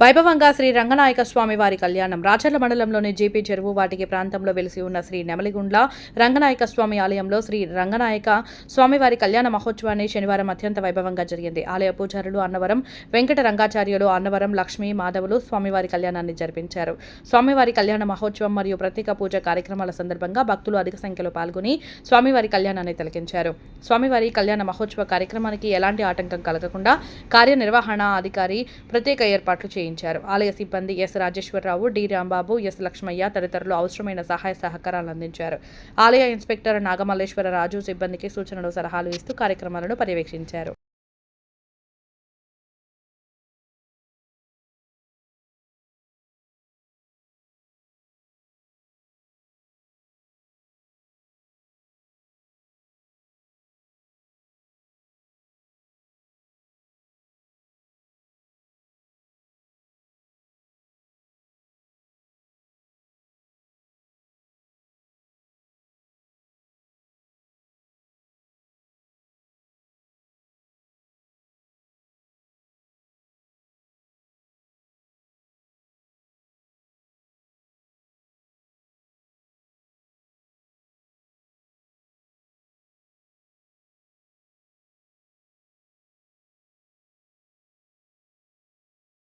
వైభవంగా శ్రీ రంగనాయక స్వామి వారి కళ్యాణం. రాచర్ల మండలంలోని జీపీ చెరువు వాటికి ప్రాంతంలో వెలిసి ఉన్న శ్రీ నెమలిగుండ్ల రంగనాయక స్వామి ఆలయంలో శ్రీ రంగనాయక స్వామివారి కళ్యాణ మహోత్సవాన్ని శనివారం అత్యంత వైభవంగా జరిగింది. ఆలయ పూజారులు అన్నవరం వెంకట రంగాచార్యులు అన్నవరం లక్ష్మీ మాధవులు స్వామివారి కళ్యాణాన్ని జరిపించారు. స్వామివారి కళ్యాణ మహోత్సవం మరియు ప్రత్యేక పూజ కార్యక్రమాల సందర్భంగా భక్తులు అధిక సంఖ్యలో పాల్గొని స్వామివారి కళ్యాణాన్ని తిలకించారు. స్వామివారి కళ్యాణ మహోత్సవ కార్యక్రమానికి ఎలాంటి ఆటంకం కలగకుండా కార్యనిర్వహణ అధికారి ప్రత్యేక ఏర్పాట్లు చేయించారు ఆలయ సిబ్బంది S Rajeswararao D Rambabu S Lakshmaiah తదితరులు అవసరమైన సహాయ సహకారాలు అందించారు. ఆలయ ఇన్స్పెక్టర్ నాగమల్లేశ్వర రాజు సిబ్బందికి సూచనలు సలహాలు ఇస్తూ కార్యక్రమాలను పర్యవేక్షించారు.